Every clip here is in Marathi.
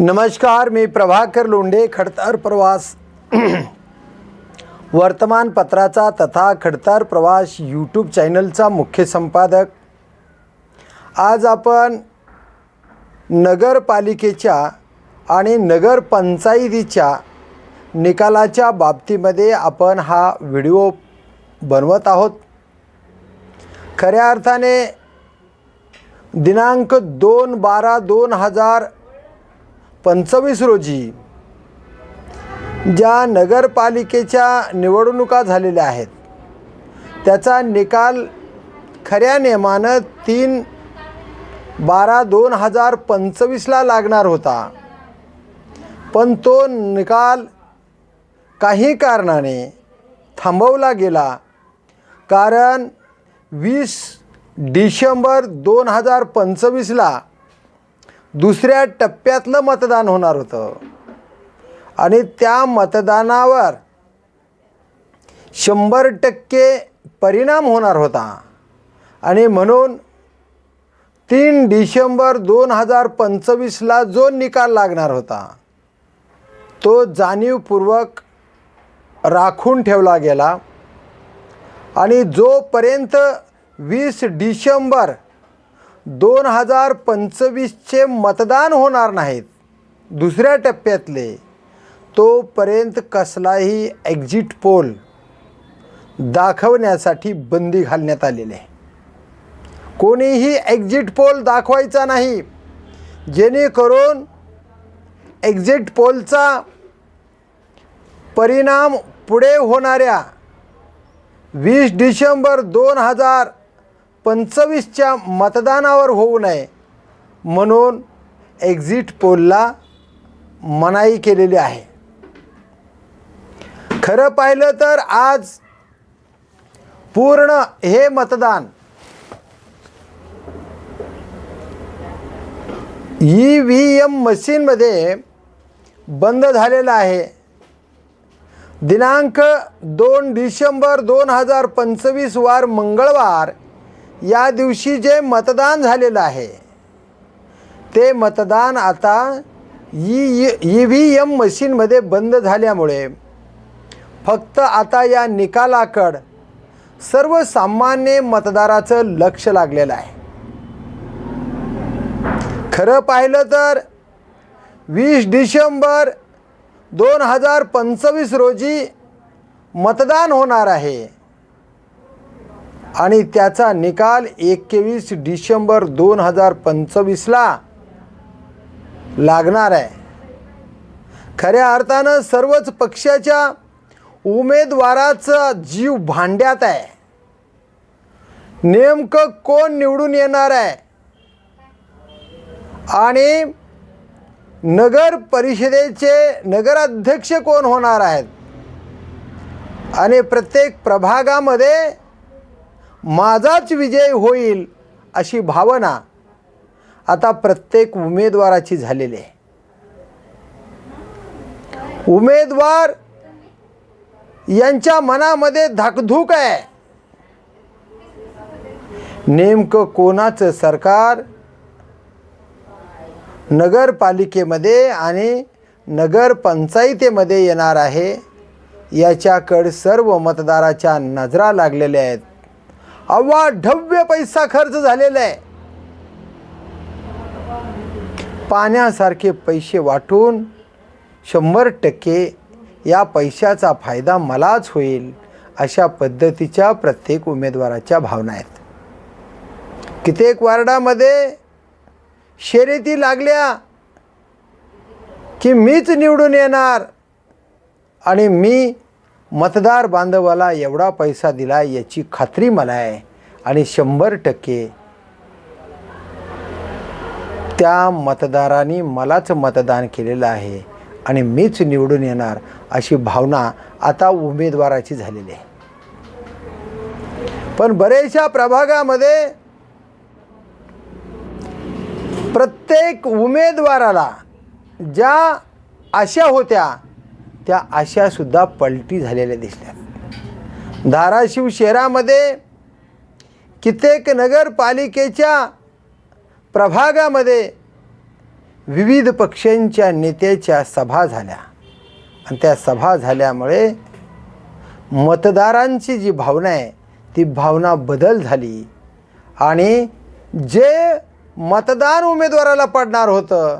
नमस्कार मी प्रभाकर लोंढे खडतर प्रवास. वर्तमानपत्राचा तथा खडतर प्रवास यूट्यूब चॅनलचा मुख्य संपादक. आज आपण नगरपालिकेच्या आणि नगरपंचायतीच्या निकालाच्या बाबतीमध्ये आपण हा व्हिडिओ बनवत आहोत. खऱ्या अर्थाने दिनांक दोन बारा दोन हजार पंचवीस रोजी ज्या नगरपालिकेच्या निवडणुका झालेल्या आहेत त्याचा निकाल खऱ्या नियमानं तीन बारा दोन हजार पंचवीसला लागणार होता. पण तो निकाल काही कारणाने थांबवला गेला. कारण वीस डिसेंबर दोन हजार पंचवीसला दुसऱ्या टप्प्यातलं मतदान होणार होतं. आणि त्या मतदानावर शंभर टक्के परिणाम होणार होता. आणि म्हणून तीन डिसेंबर दोन हजार पंचवीसला जो निकाल लागणार होता तो जाणीवपूर्वक राखून ठेवला गेला. आणि जोपर्यंत वीस डिसेंबर दोन हजार पंचवीसचे मतदान होणार नाहीत. दुसऱ्या टप्प्यातले. तोपर्यंत कसलाही एक्झिट पोल दाखवण्यासाठी बंदी घालण्यात आलेली आहे. कोणीही एक्झिट पोल दाखवायचा नाही. जेणेकरून एक्झिट पोलचा परिणाम पुढे होणाऱ्या वीस डिसेंबर दोन हजार पंचवीसच्या मतदानावर होऊ नये म्हणून एक्झिट पोलला मनाई केलेली आहे. खरं पाहिलं तर आज पूर्ण हे मतदान ई व्ही एम मशीनमध्ये बंद झालेलं आहे. दिनांक दोन डिसेंबर दोन हजार पंचवीस वार मंगळवार या दिवशी जे मतदान झालेलं आहे ते मतदान आता ई ई व्ही एम मशीनमध्ये बंद झाल्यामुळे फक्त आता या निकालाकड सर्वसामान्य मतदाराचं लक्ष लागलेलं आहे. खरं पाहिलं तर वीस डिसेंबर दोन हजार पंचवीस रोजी मतदान होणार आहे. आणि त्याचा निकाल एकवीस डिसेंबर दोन हजार पंचवीसला लागणार आहे. खऱ्या अर्थानं सर्वच पक्षाच्या उमेदवाराचा जीव भांड्यात आहे. नेमकं कोण निवडून येणार आहे? आणि नगर परिषदेचे नगराध्यक्ष कोण होणार आहेत? आणि प्रत्येक प्रभागामध्ये माझाच विजय होईल अशी भावना आता प्रत्येक उमेदवाराची झालेली आहे. उमेदवार यांच्या मनामध्ये धाकधूक आहे. नेमकं कोणाचं सरकार? नगरपालिकेमध्ये आणि नगरपंचायतीमध्ये येणार आहे याच्याकडे सर्व मतदाराच्या नजरा लागलेल्या आहेत. अवाढव्य पैसा खर्च झालेला आहे. पाण्यासारखे पैसे वाटून शंभर टक्के या पैशाचा फायदा मलाच होईल अशा पद्धतीच्या प्रत्येक उमेदवाराच्या भावना आहेत. कित्येक वार्डामध्ये शर्यती लागल्या की मीच निवडून येणार आणि मी मतदार बांधवाला एवढा पैसा दिला याची खात्री मला आहे आणि शंभर टक्के त्या मतदारांनी मलाच मतदान केलेलं आहे आणि मीच निवडून येणार अशी भावना आता उमेदवाराची झालेली आहे. पण बरेचशा प्रभागामध्ये प्रत्येक उमेदवाराला ज्या आशा होत्या त्या आशासुद्धा पलटी झालेल्या दिसल्या. धाराशिव शहरामध्ये कित्येक नगरपालिकेच्या प्रभागामध्ये विविध पक्षांच्या नेत्याच्या सभा झाल्या. आणि त्या सभा झाल्यामुळे मतदारांची जी भावना आहे ती भावना बदल झाली. आणि जे मतदान उमेदवाराला पडणार होतं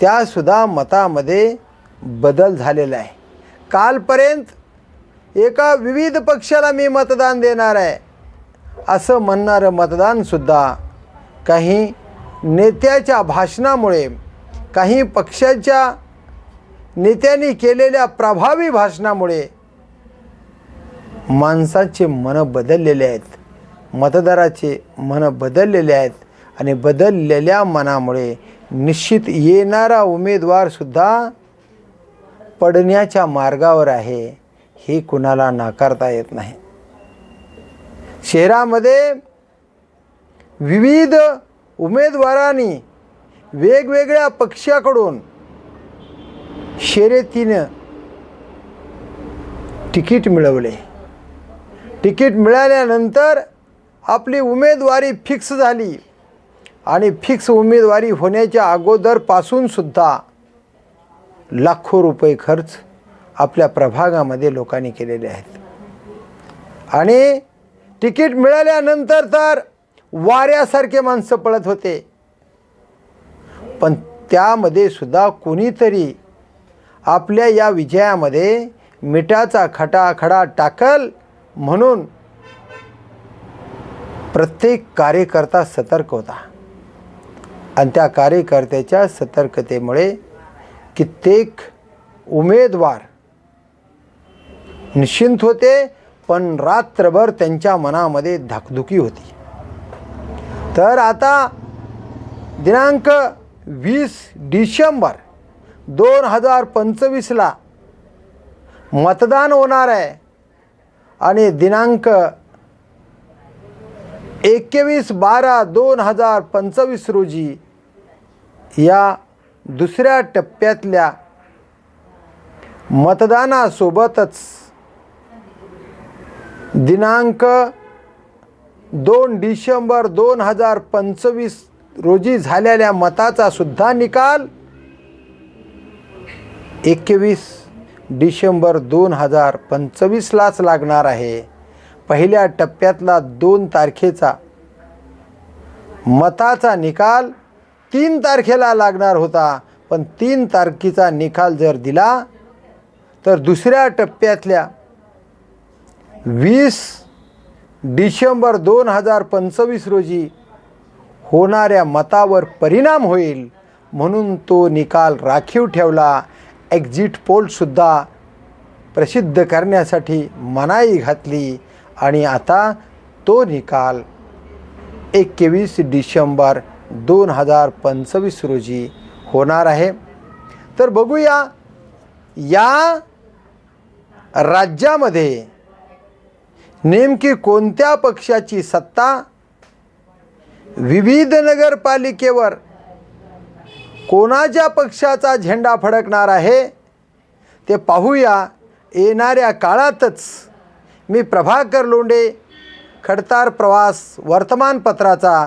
त्यासुद्धा मतामध्ये बदल झालेला आहे. कालपर्यंत एका विविध पक्षाला मी मतदान देणार आहे. असं म्हणणारं मतदानसुद्धा काही नेत्याच्या भाषणामुळे काही पक्षाच्या नेत्यांनी केलेल्या प्रभावी भाषणामुळे माणसाचे मनं बदललेले आहेत. मतदाराचे मनं बदललेले आहेत आणि बदललेल्या मनामुळे निश्चित येणारा उमेदवारसुद्धा पडण्याच्या मार्गावर आहे हे कुणाला नाकारता येत नाही. शहरामध्ये विविध उमेदवारांनी वेगवेगळ्या पक्षाकडून शर्यतीनं तिकीट मिळवले. तिकीट मिळाल्यानंतर आपली उमेदवारी फिक्स झाली आणि फिक्स उमेदवारी होण्याच्या अगोदरपासूनसुद्धा लाखो रुपये खर्च आपल्या प्रभागामध्ये लोकांनी केलेले आहेत. आणि तिकीट मिळाल्यानंतर तर वाऱ्यासारखे माणसं पळत होते. पण त्यामध्ये सुद्धा कोणीतरी आपल्या या विजयामध्ये मिठाचा खटाखडा टाकल म्हणून प्रत्येक कार्यकर्ता सतर्क होता. आणि त्या कार्यकर्त्याच्या सतर्कतेमुळे कित्येक उमेदवार निश्चिंत होते पण रात्रभर त्यांच्या मनामध्ये धाकधुकी होती. तर आता दिनांक वीस डिसेंबर दोन हजार पंचवीसला मतदान होणार आहे. आणि दिनांक एकवीस बारा दोन हजार पंचवीस रोजी या दुसऱ्या टप्प्यातल्या मतदानासोबतच दिनांक दोन डिसेंबर दोन हजार पंचवीस रोजी झालेल्या मताचा सुद्धा निकाल एकवीस डिसेंबर दोन हजार पंचवीसलाच लागणार आहे. पहिल्या टप्प्यातला दोन तारखेचा मताचा निकाल तीन तारखेला लागणार होता पण तीन तारखेचा निकाल जर दिला तर दुसऱ्या टप्प्यातल्या वीस डिसेंबर दोन हजार पंचवीस रोजी होणाऱ्या मतावर परिणाम होईल म्हणून तो निकाल राखीव ठेवला. एक्झिट पोलसुद्धा प्रसिद्ध करण्यासाठी मनाई घातली आणि आता तो निकाल एकवीस डिसेंबर दोन हजार पंचवीस रोजी होणार आहे. तर बघूया या राज्यामध्ये नेमकी कोणत्या पक्षाची सत्ता विविध नगरपालिकेवर कोणाच्या पक्षाचा झेंडा फडकणार आहे ते पाहूया. येणाऱ्या काळातच मी प्रभाकर लोंडे खडतार प्रवास वर्तमानपत्राचा